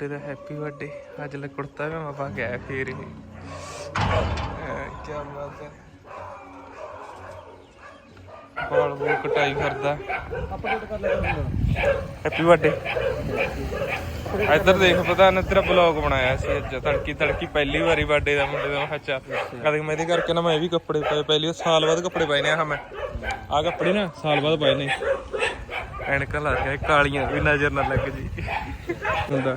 ਮੁੰਡੇ ਦਾ happy birthday ਅੱਜ ਲੈ ਕੁੜਤਾ ਮੈਂ ਪਾ ਕੇ ਆਇਆ ਫੇਰ ਇਹ। ਕੀ ਬਾਤ ਹੈ। ਬਾਲ ਬੂਲ ਕਟਾਈ ਕਰਦਾ ਅਪਡੇਟ ਕਰ ਲੈ ਹੈਪੀ ਬਰਥਡੇ ਇੱਧਰ ਦੇਖ ਪਤਾ ਨਾ ਤੇਰਾ ਬਲੌਗ ਬਣਾਇਆ ਸੀ ਅੱਜ, ਤੜਕੀ ਤੜਕੀ ਪਹਿਲੀ ਵਾਰੀ ਬਰਥਡੇ ਦਾ ਮੁੰਡੇ ਦਾ ਹੱਚਾ ਕਦੇ ਮੈਂ ਇਹਦੇ ਕਰਕੇ ਨਾ ਮੈਂ ਇਹ ਵੀ ਕੱਪੜੇ ਪਾਏ, ਪਹਿਲੀ ਸਾਲ ਬਾਅਦ ਕੱਪੜੇ ਪਾਏ ਨੇ ਆਹ ਮੈਂ। ਆ ਕੱਪੜੇ ਨਾ ਸਾਲ ਬਾਅਦ ਪਾਏ ਨੇ। ਐਨਕਾਂ ਲਾ ਕੇ ਕਾਲੀਆਂ ਵੀ ਨਜ਼ਰ ਨਾ ਲੱਗ ਜੀ। ਹੁੰਦਾ।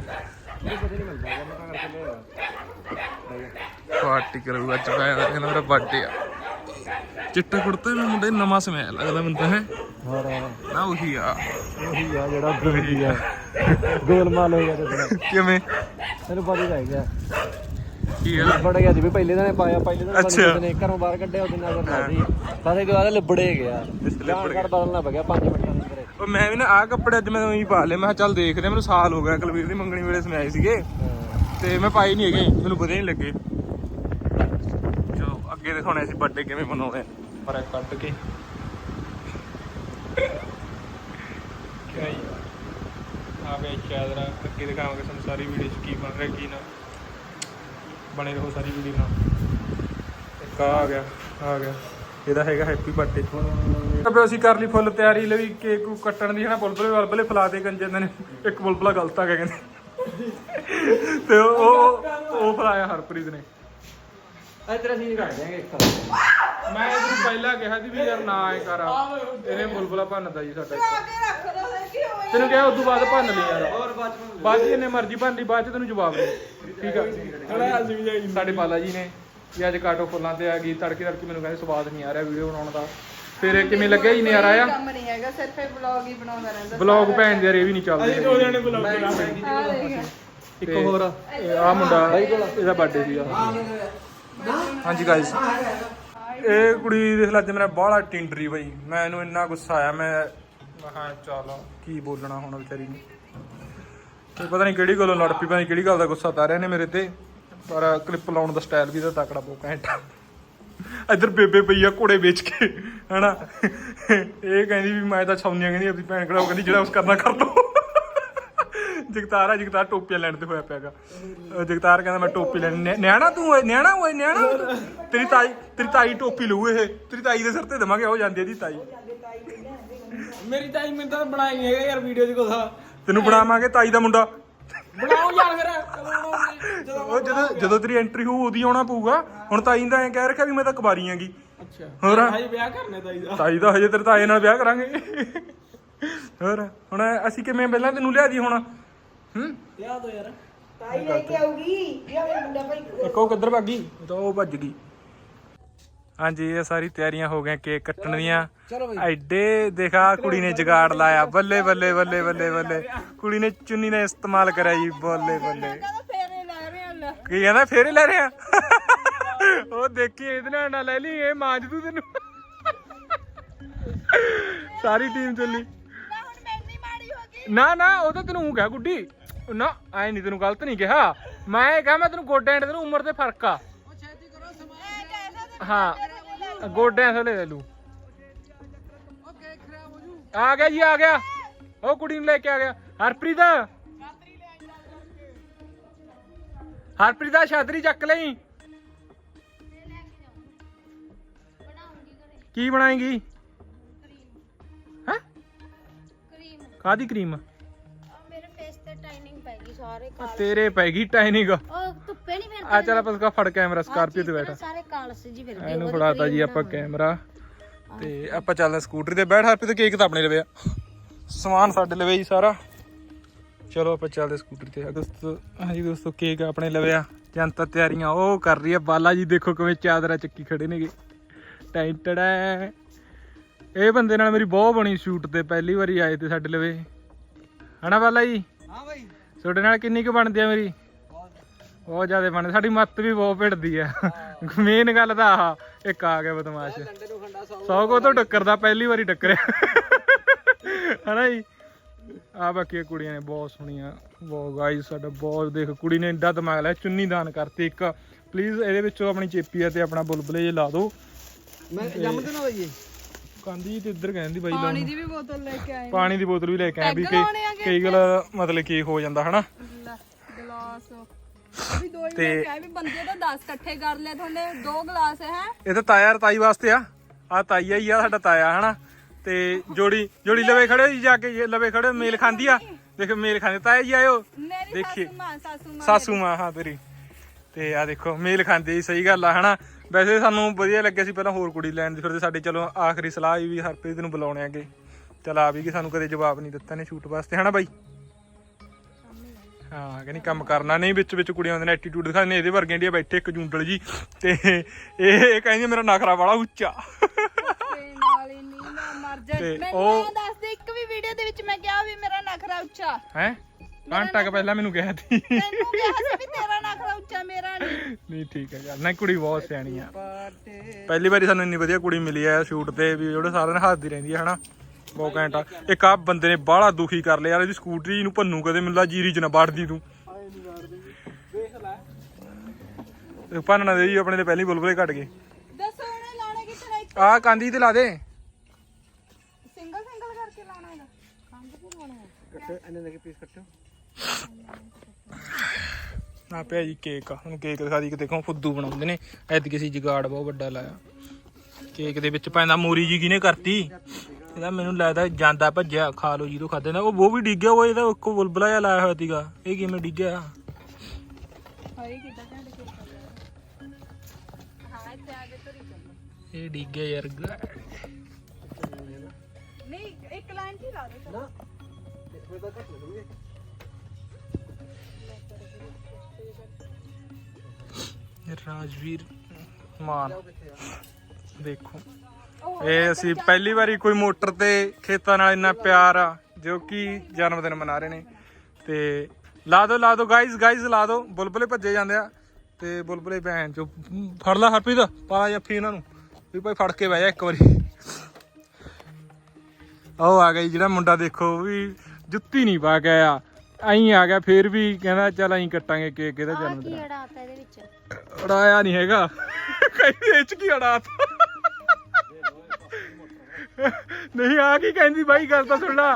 ਪਾਰਟੀ ਕਰੂ ਅੱਜ ਮੈਂ ਕਹਿੰਦਾ ਮੇਰਾ ਬਰਥਡੇ ਆ। ਚਿੱਟਾ ਕੁੜਤਾ ਵੀ ਮੁੰਡੇ ਨਵਾਂ ਸਮੈਲ ਲੱਗਦਾ ਮੈਨੂੰ ਤਾਂ ਹੈ? ਹੋਰ ਨਾ ਉਹੀ ਆ। ਉਹੀ ਆ ਜਿਹੜਾ ਗੋਲੀ ਆ। ਗੋਲਮਾਲ ਹੋ ਗਿਆ ਤੇ ਕਿਵੇਂ? ਤੈਨੂੰ ਪਤਾ ਹੀ ਰਹਿ ਗਿਆ। ਕੀ ਆ? ਬੜ ਗਿਆ ਵੀ ਪਹਿਲੇ ਦਿਨ ਪਾਇਆ ਪਹਿਲੇ ਦਿਨ ਅੱਛਾ। ਬੰਦੇ ਨੇ। ਘਰੋਂ ਬਾਹਰ ਕੱਢਿਆ ਉਹਦੇ ਨਾਲ ਮਾਰਦੀ ਬਸ ਇਹਦੇ ਬਾਅਦ ਲਿਬੜੇ ਗਿਆ ਜਾਣ ਕਰ ਬਦਲਣਾ ਪੈ ਗਿਆ 5 ਮਿੰਟਾਂ। ਦੇ ਉਹ ਮੈਂ ਵੀ ਨਾ ਆਹ ਕੱਪੜੇ ਅੱਜ ਮੈਂ ਉਹੀ ਪਾ ਲਏ। ਮੈਂ ਕਿਹਾ ਚੱਲ ਦੇਖਦੇ ਆ, ਮੈਨੂੰ ਸਾਲ ਹੋ ਗਿਆ ਕੁਲਵੀਰ ਦੀ ਮੰਗਣੀ ਵੇਲੇ ਸਮਿਆਏ ਸੀਗੇ। ਤੇ ਮੈਂ ਪਾਈ ਨਹੀਂ ਹੈਗੇ ਮੈਨੂੰ ਪਤਾ ਹੀ ਨਹੀਂ ਲੱਗੇ। ਚਲੋ ਅੱਗੇ ਦਿਖਾਉਣੇ ਸੀ ਬਰਥਡੇ ਕਿਵੇਂ ਮਨਾਉਣੇ। ਆ। ਪਰ ਇਹ ਕੱਟ ਕੇ। ਕਿਆ ਹੀ। ਆ ਗਿਆ ਚਾਦਰਾ ਅੱਗੇ ਦਿਖਾਵਾਂਗੇ ਤੁਹਾਨੂੰ ਸਾਰੀ ਵੀਡੀਓ ਚ ਕੀ ਬਣ ਰਿਹਾ ਕੀ ਨਾ। ਬਣੇ ਰਹੋ ਸਾਰੀ ਵੀਡੀਓ ਨਾਲ। ਇੱਕ ਆਹ ਆ ਗਿਆ ਆਹ ਆ ਗਿਆ। ਇਹਦਾ ਹੈਗਾ ਹੈਪੀ ਬਰਥਡੇ ਅਬੇ ਅਸੀਂ ਕਰ ਲਈ ਫੁੱਲ ਤਿਆਰੀ ਲਈ ਕੇਕ ਕੂਕ ਕੱਟਣ ਦੀ ਹੈ ਨਾ ਬੁਲਬੁਲੇ ਬੁਲਬੁਲੇ ਫਲਾ ਦੇ ਗੰਜੇ ਨੇ। ਇੱਕ ਬੁਲਬੁਲਾ ਗਲਤ ਆ ਗਿਆ ਕਹਿੰਦੇ। ਤੇ ਉਹ ਉਹ ਫਲਾਇਆ ਹਰਪ੍ਰੀਤ ਨੇ। ਤੇਰਾ ਸੀਨ ਕੱਢ ਦਿਆਂਗੇ ਇੱਕ ਮੈਂ ਇਹਨੂੰ ਪਹਿਲਾਂ ਕਿਹਾ ਸੀ ਵੀ ਯਾਰ ਨਾ ਐ ਕਰ। ਇਹਨੇ ਬੁਲਬੁਲਾ ਭੰਨਦਾ ਜੀ ਸਾਡਾ ਇੱਕ। ਤੈਨੂੰ ਕਿਹਾ ਉਦੋਂ ਬਾਅਦ ਭੰਨ ਲਈ ਯਾਰ। ਹੋਰ ਬਾਅਦ ਚ ਬਾਅਦ ਇਹਨੇ ਮਰਜ਼ੀ ਭੰਨ ਲਈ ਬਾਅਦ ਚ ਤੈਨੂੰ ਜਵਾਬ ਦੇ। ਠੀਕ ਆ? ਸਾਡੇ ਬਾਲਾ ਜੀ ਨੇ। ਵੀ ਅੱਜ ਕਾਟੋ ਫੁੱਲਾਂ ਤੇ ਆ ਗਈ ਤੜਕੇ ਤੜਕੇ ਮੈਨੂੰ ਕਹਿੰਦੇ ਸਵਾਦ ਨਹੀਂ ਆ ਰਿਹਾ ਵੀਡੀਓ ਬਣਾਉਣ ਦਾ। ਫਿਰ ਇਹ ਕਿਵੇਂ ਲੱਗਿਆ ਜੀ ਨਜ਼ਾਰਾ ਆ? ਕੰਮ ਨਹੀਂ ਹੈਗਾ ਸਿਰਫ ਇਹ ਵਲੌਗ ਹੀ ਬਣਾਉਂਦਾ ਰਹਿੰਦਾ ਬਲੌਗ ਭੈਣ ਦੇ ਇਹ ਵੀ ਨਹੀਂ ਚੱਲਦੇ ਦੋ ਜਣੇ ਬੁਲਾਓ ਇੱਕ ਹੋਰ ਆ ਮੁੰਡਾ ਇਹਦਾ ਬਰਥਡੇ ਸੀਗਾ ਹਾਂਜੀ ਗਾਇਸ ਇਹ ਕੁੜੀ ਦੇਖ ਲੈ ਅੱਜ ਮੇਰਾ ਬਾਹਲਾ ਟਿੰਡਰੀ ਬਈ ਮੈਂ ਇਹਨੂੰ ਇੰਨਾ ਗੁੱਸਾ ਆਇਆ ਮੈਂ ਮੈਂ ਕਿਹਾ ਚੱਲ ਕੀ ਬੋਲਣਾ ਹੁਣ ਵਿਚਾਰੀ ਨੂੰ। ਤੇ ਪਤਾ ਨਹੀਂ ਕਿਹੜੀ ਗੱਲੋਂ ਲੜ ਪਈ ਪਤਾ ਨਹੀਂ ਕਿਹੜੀ ਗੱਲ ਦਾ ਗੁੱਸਾ ਤਾਰਿਆ ਨੇ ਮੇਰੇ ਤੇ। ਪਰ ਕਲਿੱਪ ਲਾਉਣ ਦਾ ਸਟਾਈਲ ਵੀ ਤਾਂ ਤਕੜਾ ਬਹੁਤ ਘੈਂਟ ਆ। ਇੱਧਰ ਬੇਬੇ ਪਈ ਆ ਘੋੜੇ ਵੇਚ ਕੇ ਹਨਾ? ਇਹ ਕਹਿੰਦੀ ਵੀ ਮੈਂ ਤਾਂ ਛਾਉਣੀਆਂ ਕਹਿੰਦੀ ਆਪਣੀ ਭੈਣ ਕੋਲ ਉਹ ਕਹਿੰਦੀ ਜਿਹੜਾ ਉਸ ਕਰਨਾ ਕਰ ਲਓ ਜਗਤਾਰ ਆ ਜਗਤਾਰ ਟੋਪੀਆਂ ਲੈਣ ਤੇ ਹੋਇਆ ਪਿਆਗਾ। ਜਗਤਾਰ ਕਹਿੰਦਾ ਮੈਂ ਟੋਪੀ ਲੈਣੀ ਨਿਆਣਾ ਤੂੰ ਓਏ ਨਿਆਣਾ ਓਏ ਨਿਆਣਾ ਤੇਰੀ ਤਾਈ ਤੇਰੀ ਤਾਈ ਟੋਪੀ ਲਊ ਇਹ। ਤੇਰੀ ਤਾਈ ਦੇ ਸਿਰ ਤੇ ਦਵਾਂਗੇ ਹੋ ਜਾਂਦੀ ਇਹਦੀ ਤਾਈ। ਮੇਰੀ ਟਾਈਮ ਮੈਂ ਤਾਂ ਬਣਾਈ ਨਹੀਂ ਹੈਗਾ ਯਾਰ ਵੀਡੀਓ 'ਚ ਕੋਸਾ ਤੈਨੂੰ ਬਣਾਵਾਂਗੇ ਤਾਈ ਦਾ ਮੁੰਡਾ। ਬਣਾਓ ਯਾਰ ਫਿਰ। ਜਦੋਂ ਉਹ ਜਦੋਂ ਜਦੋਂ ਤੇਰੀ ਐਂਟਰੀ ਹੋਊ ਉਦੀ ਆਉਣਾ ਪਊਗਾ। ਹੁਣ ਤਾਈ ਦਾ ਐਂ ਕਹਿ ਰੱਖਿਆ ਵੀ ਮੈਂ ਤਾਂ ਕੁਵਾਰੀ ਆਂਗੀ ਅੱਛਾ। ਹੋਰ? ਹਾਈ ਵਿਆਹ ਕਰਨੇ ਤਾਂ ਇਹਦਾ ਤਾਈ ਦਾ ਹਜੇ ਤੇਰੇ ਤਾਏ ਨਾਲ ਵਿਆਹ ਕਰਾਂਗੇ। ਹੋਰ? ਹੁਣ ਅਸੀਂ ਕਿਵੇਂ ਪਹਿਲਾਂ ਤੈਨੂੰ ਲਿਆ ਦੀ ਹੁਣ? ਹੂੰ? ਯਾਦ ਹੋ ਯਾਰ। ਤਾਈ ਲੈ ਕੇ ਆਉਗੀ ਇਹ ਮੇਰਾ ਮੁੰਡਾ ਭਾਈ। ਇੱਕ ਕਿੱਧਰ ਭੱਗੀ ਇਹ ਤਾਂ ਉਹ ਭੱਜ ਗਈ। ਹਾਂਜੀ ਇਹ ਸਾਰੀ ਤਿਆਰੀਆਂ ਹੋ ਗਈਆਂ ਕੇਕ ਕੱਟਣ ਦੀਆਂ ਚਲੋ ਬਈ ਐਡੇ ਦੇਖਾ ਕੁੜੀ ਨੇ ਜਗਾੜ ਲਾਇਆ। ਬੱਲੇ ਬੱਲੇ ਬੱਲੇ ਬੱਲੇ ਬੱਲੇ। ਕੁੜੀ ਨੇ ਚੁੰਨੀ ਨੇ ਇਸਤੇਮਾਲ ਕਰਿਆ ਜੀ ਬੱਲੇ ਬੱਲੇ। ਕਹਿੰਦਾ ਫੇਰੇ ਲੈ ਰਹੇ ਆ ਲੈ। ਕੀ ਕਹਿੰਦਾ ਫੇਰ ਲੈ ਰਿਹਾ ਉਹ ਦੇਖੀ ਇਹਦੇ ਨਾਲ ਨਾ ਲੈ ਲਈ ਇਹ ਮਾਂਜ ਦੂ ਤੈਨੂੰ। ਸਾਰੀ ਟੀਮ ਚੱਲੀ। ਨਾ ਹੁਣ ਮੈਂ ਨਹੀਂ ਮਾੜੀ ਹੋ ਗਈ। ਨਾ ਨਾ ਉਹ ਤਾਂ ਤੈਨੂੰ ਊਂ ਕਿਹਾ ਗੁੱਡੀ। ਨਾ ਐ ਨਹੀਂ ਤੈਨੂੰ ਗਲਤ ਨਹੀਂ ਕਿਹਾ। ਮੈਂ ਇਹ ਕਿਹਾ ਮੈਂ ਤੈਨੂੰ ਗੋਡਿਆਂ ਤੇ ਤੈਨੂੰ ਉਮਰ ਤੇ ਫ਼ਰਕ ਆ। ਹਾਂ। ਗੋਡਿਆਂ ਥਲੇ ਲੈ ਲੂ ਆ ਗਿਆ ਜੀ, ਆ ਗਿਆ। ਉਹ ਕੁੜੀ ਨੂੰ ਲੈ ਕੇ ਆ ਗਿਆ। ਹਰਪ੍ਰੀਤ। ਹਰਪ੍ਰੀਤ ਦਾ ਛਾਤਰੀ ਚੱਕ ਲਈ। ਕੀ ਬਣਾਏਗੀ? ਹੈ? ਕਰੀਮ ਕਾਦੀ ਕਰੀਮ? ਸਾਰੇ ਕਾਲ ਤੇਰੇ ਪੈਗੀ ਟਾਈਨਿੰਗ ਉਹ ਧੁੱਪੇ ਨਹੀਂ ਫਿਰ ਆ ਚੱਲ ਆਪਾਂ ਇਸਕਾ ਫੜ ਕੈਮਰਾ ਸਕਾਰਪੀਓ ਤੇ ਬੈਠਾ। ਸਾਰੇ ਕਾਲਸ ਜੀ ਫਿਰ ਗਏ ਇਹਨੂੰ ਫੜਾਤਾ ਜੀ ਆਪਾਂ ਕੈਮਰਾ। ਤੇ ਆਪਾਂ ਚੱਲਦੇ ਸਕੂਟਰੀ ਤੇ। ਬੈਠ ਹਰਪ੍ਰੀਤ ਕੇਕ ਤਾਂ ਆਪਣੇ ਲਵੇ ਆ। ਸਮਾਨ ਸਾਡੇ ਲਵੇ ਜੀ ਸਾਰਾ। ਚਲੋ ਆਪਾਂ ਚੱਲਦੇ ਸਕੂਟਰੀ ਤੇ। ਅਗਸਤ ਹਾਂਜੀ ਦੋਸਤੋ ਕੇਕ ਆਪਣੇ ਲਵੇ ਆ। ਜਨਤਾ ਤਿਆਰੀਆਂ ਉਹ ਕਰ ਰਹੀ ਆ। ਬਾਲਾ ਜੀ ਦੇਖੋ ਕਿਵੇਂ ਚਾਦਰਾ ਚੱਕੀ ਖੜੇ ਨੇਗੇ। ਟੈਂਟੜਾ ਇਹ ਬੰਦੇ ਨਾਲ ਮੇਰੀ ਬਹੁਤ ਬਣੀ ਸ਼ੂਟ ਤੇ। ਪਹਿਲੀ ਵਾਰੀ ਆਏ ਤੇ ਸਾਡੇ ਲਵੇ। ਹਨਾ ਬਾਲਾ ਜੀ? ਹਾਂ ਬਾਈ। ਤੁਹਾਡੇ ਨਾਲ ਕਿੰਨੀ ਕੁ ਬਣਦੀ ਆ ਮੇਰੀ? ਬਹੁਤ ਜ਼ਿਆਦਾ। ਬਣਦੀ ਸਾਡੀ ਮੱਤ ਵੀ ਬਹੁਤ ਭਿੜਦੀ ਆ। ਮੇਨ ਗੱਲ ਤਾਂ ਆਹ ਇੱਕ ਆ ਗਿਆ ਬਦਮਾਸ਼। ਸੌ ਕੋ ਤੋਂ ਟੱਕਰਦਾ ਪਹਿਲੀ ਵਾਰੀ ਟੱਕਰਿਆ ਹਨਾ ਜੀ? ਆ ਬਾਕੀ ਕੁੜੀਆਂ ਨੇ ਬਹੁਤ ਸੋਹਣੀਆਂ। ਬਹੁਤ ਗਾਈਸ ਸਾਡਾ ਬਹੁਤ ਦੇਖ ਕੁੜੀ ਨੇ ਇੰਡਾ ਦਿਮਾਗ ਲਿਆ ਚੁੰਨੀ ਦਾਨ ਕਰਤੀ ਇੱਕ। ਪਲੀਜ਼ ਇਹਦੇ ਵਿੱਚੋਂ ਆਪਣੀ ਚੇਪੀ ਆ ਤੇ ਆਪਣਾ ਬੁਲਬੁਲੇ ਜੇ ਲਾ ਦਿਓ। ਮੈਂ ਜੰਮ ਨਾ ਹੋਈਏ ਕਾਂਦੀ ਤੇ ਇੱਧਰ ਕਹਿੰਦੀ ਬਾਈ ਲਾਉਣ ਪਾਣੀ ਦੀ ਵੀ ਬੋਤਲ ਲੈ ਕੇ ਆਏ ਪਾਣੀ ਦੀ ਬੋਤਲ ਵੀ ਲੈ ਕੇ ਆਏ ਵੀ ਕਈ ਕਈ ਗੱਲ ਮਤਲਬ ਕੀ ਹੋ ਜਾਂਦਾ ਹਨਾ? ਲੈ ਗਲਾਸ। ਵੀ ਦੋ ਹੀ ਲੈ ਕੇ ਆਏ ਵੀ ਬੰਦੇ ਤਾਂ 10 ਇਕੱਠੇ ਕਰ ਲਿਆ ਤੁਹਾਨੇ ਦੋ ਗਲਾਸ ਹੈ ਇਹ ਤਾਂ ਤਾਇਆ ਤਾਈ ਵਾਸਤੇ ਆ। ਆ ਤਾਈਆ ਹੀ ਆ ਸਾਡਾ ਤਾਇਆ ਹਨਾ? ਤੇ ਜੋੜੀ ਜੋੜੀ ਲਵੇ ਖੜੇ ਜੀ ਜਾ ਕੇ ਲਵੇ ਖੜੇ ਮੇਲ ਖਾਂਦੀ ਆ। ਦੇਖ ਮੇਲ ਖਾਂਦੇ ਤਾਇਆ ਜੀ ਆਇਓ। ਦੇਖੀ। ਸਾਸੂ ਮਾਂ ਸਾਸੂ ਮਾਂ ਹਾਂ ਤੇਰੀ। ਤੇ ਆ ਦੇਖੋ ਮੇਲ ਖਾਂਦੇ ਸਹੀ ਗੱਲ ਆ ਹਨਾ? ਵੈਸੇ ਸਾਨੂੰ ਵਧੀਆ ਲੱਗਿਆ ਸੀ ਪਹਿਲਾਂ ਹੋਰ ਕੁੜੀ ਲੈਣ ਦੀ ਫਿਰ ਸਾਡੀ ਚਲੋ ਆਖਰੀ ਸਲਾਹ ਸੀ ਵੀ ਹਰਪ੍ਰੀਤ ਨੂੰ ਬੁਲਾਉਣੇ ਆਗੇ। ਚਲ ਆ ਵੀ ਕਿ ਸਾਨੂੰ ਕਦੇ ਜਵਾਬ ਨਹੀਂ ਦਿੱਤਾ ਨੇ ਸ਼ੂਟ ਵਾਸਤੇ ਹਨਾ ਬਾਈ? ਹਾਂ ਕਹਿੰਦੀ ਕੰਮ ਕਰਨਾ ਨਹੀਂ ਵਿੱਚ ਵਿੱਚ ਕੁੜੀਆਂ ਦੇ ਐਟੀਟਿਊਡ ਦਿਖਾਉਂਦੇ ਇਹਦੇ ਵਰਗੇ ਇੰਡੀਆ ਬੈਠੇ ਇੱਕ ਜੂੰਡਲ ਜੀ ਤੇ ਇਹ ਕਹਿੰਦੀ ਮੇਰਾ ਨਖਰਾ ਵਾਲਾ ਉੱਚਾ। ਤੇ ਨਾਲ ਹੀ ਨਹੀਂ ਮੈਂ ਮਰ ਜਾ। ਤੇ ਮੈਂ ਉਹ- ਨਾ ਦੱਸ ਦੇ ਇੱਕ ਵੀ ਵੀਡੀਓ ਦੇ ਵਿੱਚ ਮੈਂ ਕਿਹਾ ਵੀ ਮੇਰਾ ਨਖਰਾ ਉੱਚਾ। ਹੈ? ਘੰਟਾ ਕੁ ਪਹਿਲਾਂ ਮੈਨੂੰ ਕਿਹਾ ਸੀ ਤੈਨੂੰ ਕਿਹਾ ਸੀ ਵੀ ਤੇਰਾ ਨਖਰਾ ਉੱਚਾ ਮੇਰਾ ਨਹੀਂ ਨਹੀਂ ਠੀਕ ਹੈ ਯਾਰ। ਨਹੀਂ ਕੁੜੀ ਬਹੁਤ ਸਿਆਣੀ ਆ। ਪਹਿਲੀ ਵਾਰੀ ਸਾਨੂੰ ਇੰਨੀ ਵਧੀਆ ਕੁੜੀ ਮਿਲੀ ਆ ਸ਼ੂਟ ਤੇ ਵੀ ਜਿਹੜੇ ਸਾਰਿਆਂ ਨੇ ਹੱਸਦੀ ਰਹਿੰਦੀ ਆ ਹਨਾ? ਬਹੁਤ ਘੈਂਟ ਇੱਕ ਆ ਬੰਦੇ ਨੇ ਬਾਹਲਾ ਦੁਖੀ ਕਰ ਲਿਆ। ਯਾਰ ਇਹਦੀ ਸਕੂਟਰੀ ਨੂੰ ਭੰਨੂ ਕਦੇ ਮਿਲਦਾ ਜੀਰੀ ਚ ਨਾ ਵੜਦੀ ਤੂੰ। ਤੇ ਭੰਨ ਨਾ ਦੇ ਜੀ ਆਪਣੇ ਤੇ ਪਹਿਲੀ ਬੁਲਬੁਲੇ ਘਟ ਗਏ। ਦੱਸੋ ਉਹਨੇ ਲਾਣੇ ਕਿੱਥੇ ਆ ਕਾਂਦੀ ਤੇ ਲਾ ਦੇ। ਸਿੰਗਲ ਸਿੰਗਲ ਕਰਕੇ ਲਾਣਾ ਹੈਗਾ। ਕੰਧ ਤੇ ਲਾਣਾ ਹੈ ਕੱਟੋ ਇਹਨੇ ਦੇ ਪੀਸ ਕੱਟੋ ਆ ਪਿਆ ਜੀ ਕੇਕ ਹੁਣ ਕੇਕ ਦਿਖਾ ਦੀ ਕਿ ਦੇਖੋ ਫੁੱਦੂ ਬਣਾਉਂਦੇ ਨੇ। ਐਤਕੀ ਅਸੀਂ ਜਗਾੜ ਬਹੁਤ ਵੱਡਾ ਲਾਇਆ। ਕੇਕ ਦੇ ਵਿੱਚ ਪੈਂਦਾ ਮੂਰੀ ਜੀ ਕਿਨੇ ਕਰਤੀ? ਇਹਦਾ ਮੈਨੂੰ ਲੱਗਦਾ ਜਾਂਦਾ ਭੱਜਿਆ ਖਾ ਲੋ ਜਦੋਂ ਖਾਦੇ ਨਾ ਉਹ ਉਹ ਵੀ ਡਿੱਗਿਆ ਉਹ ਇਹਦਾ ਇੱਕੋ ਬੁਲਬੁਲਾ ਜਿਹਾ ਲਾਇਆ ਹੋਇਆ ਸੀਗਾ। ਇਹ ਕਿਵੇਂ ਡਿੱਗਿਆ ਹਾਏ ਕਿੱਦਾਂ ਘੰਟ ਕੇ ਹਾਂ ਇੱਥੇ ਆ ਕੇ ਧਰੀ ਚੱਲ ਇਹ ਡਿੱਗਿਆ ਯਾਰ। ਨਹੀਂ ਇੱਕ ਲਾਈਨ ਹੀ ਲਾ ਦੇ ਨਾ ਇਸ ਵੇਲੇ ਤਾਂ ਕੱਟ ਲਵਾਂਗੇ ਰਾਜਵੀਰ ਮਾਨ। ਦੇਖੋ। ਇਹ ਅਸੀਂ ਪਹਿਲੀ ਵਾਰੀ ਕੋਈ ਮੋਟਰ ਤੇ ਖੇਤਾਂ ਨਾਲ ਇੰਨਾ ਪਿਆਰ ਆ ਜੋ ਕਿ ਜਨਮ ਦਿਨ ਮਨਾ ਰਹੇ ਨੇ। ਤੇ ਲਾ ਦੋ ਲਾ ਦੋ ਗਾਇਜ਼ ਗਾਇਜ਼ ਲਾ ਦੋ। ਬੁਲਬੁਲੇ ਭੱਜੇ ਜਾਂਦੇ ਆ। ਤੇ ਬੁਲਬੁਲੇ ਭੈਣ ਚੋ ਫੜ ਲਾ ਹਰਪ੍ਰੀਤ ਪਾ ਜੱਫੀ ਇਹਨਾਂ ਨੂੰ। ਵੀ ਭਾਈ ਫੜ ਕੇ ਬਹਿ ਜਾ ਇੱਕ ਵਾਰੀ। ਉਹ ਆ ਜੀ ਜਿਹੜਾ ਮੁੰਡਾ ਦੇਖੋ ਵੀ ਜੁੱਤੀ ਨਹੀਂ ਪਾ ਕੇ ਆਇਆ। ਐਂ ਆ ਗਿਆ ਫੇਰ ਵੀ ਕਹਿੰਦਾ ਚੱਲ ਐਂ ਕੱਟਾਂਗੇ ਕੇਕ ਇਹਦਾ ਜਨਮ ਕੀ ਦਿਨ। ਅੜਾਤਾ ਇਹਦੇ ਵਿੱਚ? ਉਡਾਇਆ ਨਹੀਂ ਹੈਗਾ। ਕਹਿੰਦੀ ਇਹ ਚ ਕੀ ਉਡਾਤ ਨਹੀਂ ਆ ਕੀ ਕਹਿੰਦੀ ਬਾਈ ਗੱਲ ਤਾਂ ਸੁਣ ਲਾ।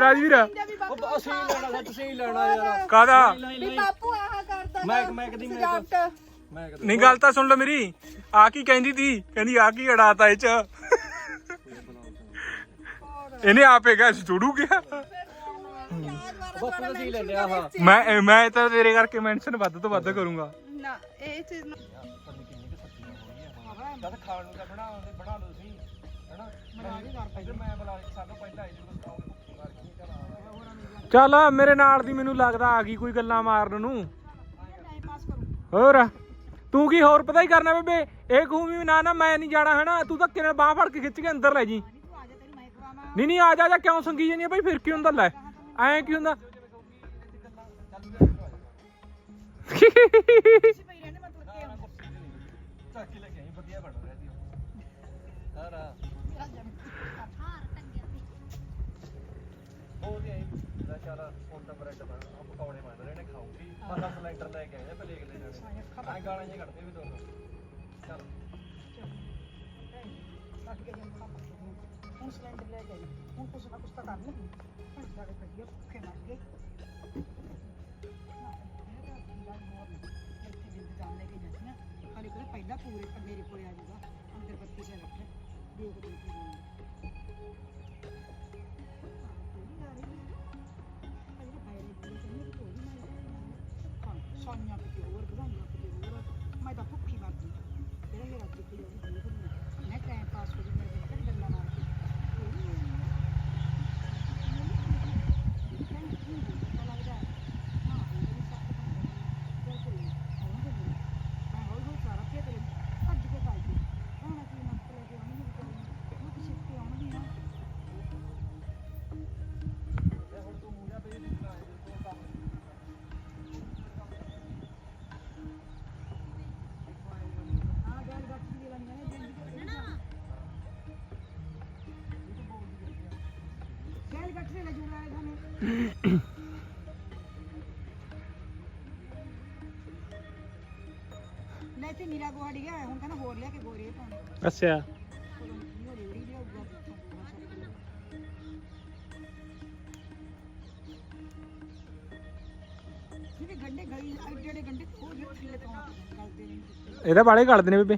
ਰਾਜਵੀਰ। ਉਹ ਅਸੀਂ ਲੈਣਾ ਸੀ ਤੁਸੀਂ ਹੀ ਲੈਣਾ ਯਾਰ। ਕਾਦਾ ਵੀ ਬਾਪੂ ਆਹ ਕਰਦਾ ਮੈਂ ਮੈਂ ਕਦੀ ਮੈਂ ਸਜਾਵਟ। ਮੈਂ ਕਦੀ ਨਹੀਂ ਗੱਲ ਤਾਂ ਸੁਣ ਲੈ ਮੇਰੀ। ਆ ਕੀ ਕਹਿੰਦੀ ਤੀ? ਕਹਿੰਦੀ ਆ ਕੀ ਉਡਾਤਾ ਇਹ ਚ? ਇਹਨੇ ਆਪੇ ਕਿਹਾ ਛੁੜੂ ਗਿਆ। ਬਾਪੂ ਦਾ ਸੀ ਲੈ ਲਿਆ ਹਾਂ ਮੈਂ ਮੈਂ ਤਾਂ ਤੇਰੇ ਕਰਕੇ ਮੈਂਸ਼ਨ ਵੱਧ ਤੋਂ ਵੱਧ ਕਰੂੰਗਾ। ਨਾ ਇਹ ਚੀਜ਼ ਨੂੰ ਜਦ ਖਾਣ ਨੂੰ ਤਾਂ ਬਣਾ ਬਣਾ ਲਓ ਤੁਸੀਂ ਹੈਨਾ? ਬਣਾ ਕੇ ਕਰ ਪਹਿਲਾਂ। ਮੈਂ ਬੁਲਾ ਸਾਨੂੰ ਪਹਿਲਾਂ ਆਈ ਜਦੋਂ ਚੱਲ ਮੇਰੇ ਨਾਲ ਦੀ ਮੈਨੂੰ ਲੱਗਦਾ ਆ ਗਈ ਕੋਈ ਗੱਲਾਂ ਮਾਰਨ ਨੂੰ। ਹੋਰ? ਤੂੰ ਕੀ ਹੋਰ ਪਤਾ ਹੀ ਕਰਨਾ ਬੇਬੇ? ਇਹ ਕਹੂੰ ਵੀ ਨਾ ਨਾ ਮੈਂ ਨਹੀਂ ਜਾਣਾ ਹਨਾ? ਤੂੰ ਤਾਂ ਕਿਨੇ ਬਾਹ ਫੜ ਕੇ ਖਿੱਚ ਕੇ ਅੰਦਰ ਲੈ ਜੀ। ਨਹੀਂ ਨਹੀਂ ਆ ਜਾ ਜਾ ਕਿਉਂ ਸੰਗੀ ਜਾਨੀ ਆ ਬਈ ਫਿਰ ਕੀ ਹੁੰਦਾ? ਲੈ। ਐਂ ਕੀ ਹੁੰਦਾ? ਚੱਕੀ ਲੈ ਕੇ ਆਈ ਵਧੀਆ ਬਣ ਰਿਹਾ ਸੀ ਸਾਰਾ ਉਹ ਵੀ ਆਈ ਦਾ ਚਾਲਾ ਫੋਟਾ ਬ੍ਰੈਡ ਬਣ ਆ ਪਕੌੜੇ ਬਣ ਰਹੇ ਨੇ ਖਾਉਂਗੀ ਮਾਤਾ ਸਿਲੰਡਰ ਲੈ ਕੇ ਆਏ ਨੇ ਪਲੇਗ ਲੈ ਜਾਣੇ ਆ ਗਾਲਾਂ ਜਿਹਾ ਕੱਢਦੇ ਵੀ ਦੋਨੋਂ ਚੱਲ। ਹੁਣ ਸਿਲੰਡਰ ਲੈ ਗਈ ਹੁਣ ਕੁਛ ਨਾ ਕੁਛ ਤਾਂ ਕਰ ਲਈ ਹੁਣ ਸਾਡੇ ਕੱਢੀਏ ਭੁੱਖੇ ਮਰ ਗਏ। ਹਾਲੇ ਕੋਲ ਪਹਿਲਾਂ ਪੂਰੇ ਮੇਰੇ ਕੋਲ ਆ ਜਾਊਗਾ। ਅੰਦਰ ਬੱਤੀ ਸੇ ਰੱਖੇ ਦੇਖ ਦੇਖ ਲੈ ਤੇ ਨੀਰਾ ਗੋਹਾੜੀ ਗਿਆ ਹੁਣ ਕਹਿੰਦਾ ਹੋਰ ਲਿਆ ਕੇ ਗੋਰੇ ਪਾਉਣੇ ਅੱਛਾ। ਜਿਹੜੇ ਗੰਡੇ ਗਲੀ ਐਡੇ ਐਡੇ ਗੰਡੇ ਉਹ ਜਿਹੜੇ ਥੱਲੇ ਤੋਂ ਗਲਦੇ ਨੇ। ਇਹਦਾ ਬਾਲੇ ਕੱਢਦੇ ਨੇ ਬੇਬੇ।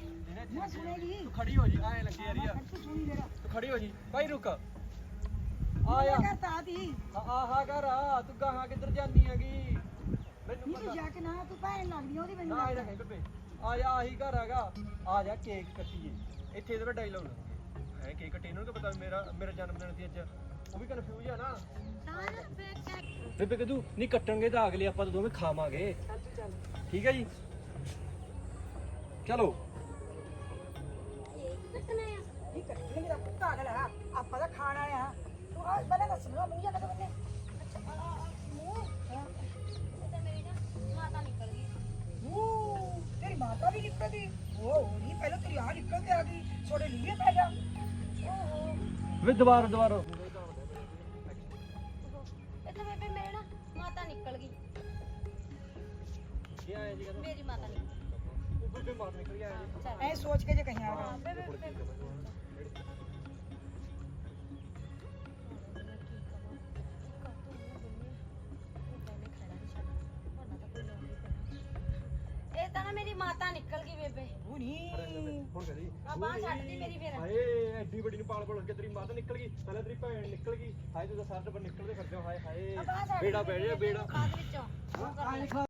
ਤੂੰ ਖੜੀ ਹੋ ਜੀ ਐ ਲੱਗੀ ਯਾਰੀ ਆ। ਤੂੰ ਖੜੀ ਹੋ ਜੀ ਬਾਈ ਰੁਕ ਆਇਆ ਆ ਦੀ ਆ ਕਰ ਆ ਤੂੰ ਗਾਹਾਂ ਕਿੱਧਰ ਜਾਂਦੀ ਹੈਗੀ ਮੈਨੂੰ ਪਤਾ ਜਾ ਕੇ ਨਾ ਤੂੰ ਭੈਣ ਲੱਗਦੀ ਉਹਦੀ ਮੈਨੂੰ ਨਾ ਇਹਦਾ ਬੇਬੇ ਆ ਜਾ ਆਹੀ ਘਰ ਹੈਗਾ। ਆ ਜਾ ਕੇਕ ਕੱਟੀਏ। ਇੱਥੇ ਇਹਦਾ ਡਾਇਲੌਗ ਹੈ ਕੇਕ ਕੱਟੀ ਇਹਨੂੰ ਕੀ ਪਤਾ ਵੀ ਮੇਰਾ ਮੇਰਾ ਜਨਮ ਦਿਨ ਸੀ ਅੱਜ। ਉਹ ਵੀ ਕਨਫਿਊਜ਼ ਆ ਨਾ। ਬੇਬੇ ਕਦੂ ਨਹੀਂ ਕੱਟਣਗੇ ਤਾਂ ਅਗਲੇ ਆਪਾਂ ਤਾਂ ਦੋਵੇਂ ਖਾਵਾਂਗੇ। ਠੀਕ ਹੈ ਜੀ? ਚਲੋ। ਕੱਟਣਾ ਆ ਨਹੀਂ ਕੱਟੇ ਮੇਰਾ ਪੁੱਤਾ ਅਗਲਾ ਆਪਾਂ ਤਾਂ ਖਾਣਾ ਆ। ਤੂੰ ਆ ਬਲੇ ਦੱਸ ਨਾ ਮੂੰਹ ਜਾ ਕੇ ਬੰਨੇ ਅੱਛਾ ਆ ਮੂੰਹ। ਹਾਂ ਇਹ ਤਾਂ ਮੇਰੀ ਨਾ ਮਾਤਾ ਨਿਕਲ ਗਈ ਮੂੰਹ ਤੇਰੀ ਮਾਤਾ ਵੀ ਨਿਕਲ ਗਈ ਉਹ ਨਹੀਂ ਪਹਿਲਾਂ ਤੇਰੀ ਆ ਨਿਕਲ ਕੇ ਆ ਗਈ। ਛੋੜੇ ਲੀਏ ਪੈ ਜਾ। ਵੇ ਦੁਬਾਰਾ ਦੁਬਾਰਾ। ਇਹ ਤਾਂ ਬੇਬੇ ਮੇਰੇ ਨਾ ਮਾਤਾ ਨਿਕਲ ਗਈ। ਕੀ ਆਇਆ ਜੀ ਕਹਿੰਦਾ ਮੇਰੀ ਮਾਤਾ ਨਿਕਲ ਉਹ ਬੇਬੇ ਮਾਰ ਨਿਕਲ ਗਿਆ ਜੀ ਚੱਲ ਐ ਸੋਚ ਕੇ ਜੇ ਕਹੀਂ ਆ ਹਾਂ ਬੇਬੇ ਬੇਬੇ। ਇਹ ਤਾਂ ਨਾ ਮੇਰੀ ਮਾਤਾ ਨਿਕਲ ਗਈ ਬੇਬੇ। ਉਹ ਨਹੀਂ ਹੁਣ। ਕਰੀ ਆ ਬਾਹ ਛੱਡਦੀ ਮੇਰੀ ਫਿਰ। ਹਾਏ ਐਡੀ ਵੱਡੀ ਨੂੰ ਪਾਲ ਪਾਲ ਕੇ ਤੇਰੀ ਮਾਤਾ ਨਿਕਲ ਗਈ। ਪਹਿਲਾਂ ਤੇਰੀ ਭੈਣ ਨਿਕਲ ਗਈ। ਹਾਏ ਤੂੰ ਤਾਂ ਸਾਰ ਟੱਬਰ ਨਿਕਲਦੇ ਫਿਰਦੇ ਹੋ ਹਾਏ ਹਾਏ। ਬਾਹ ਬੇੜਾ ਪੈ ਜਾ ਬੇੜਾ। ਬਾਅਦ ਵਿੱਚੋਂ। ਉਹ ਕਰ ਲੈ।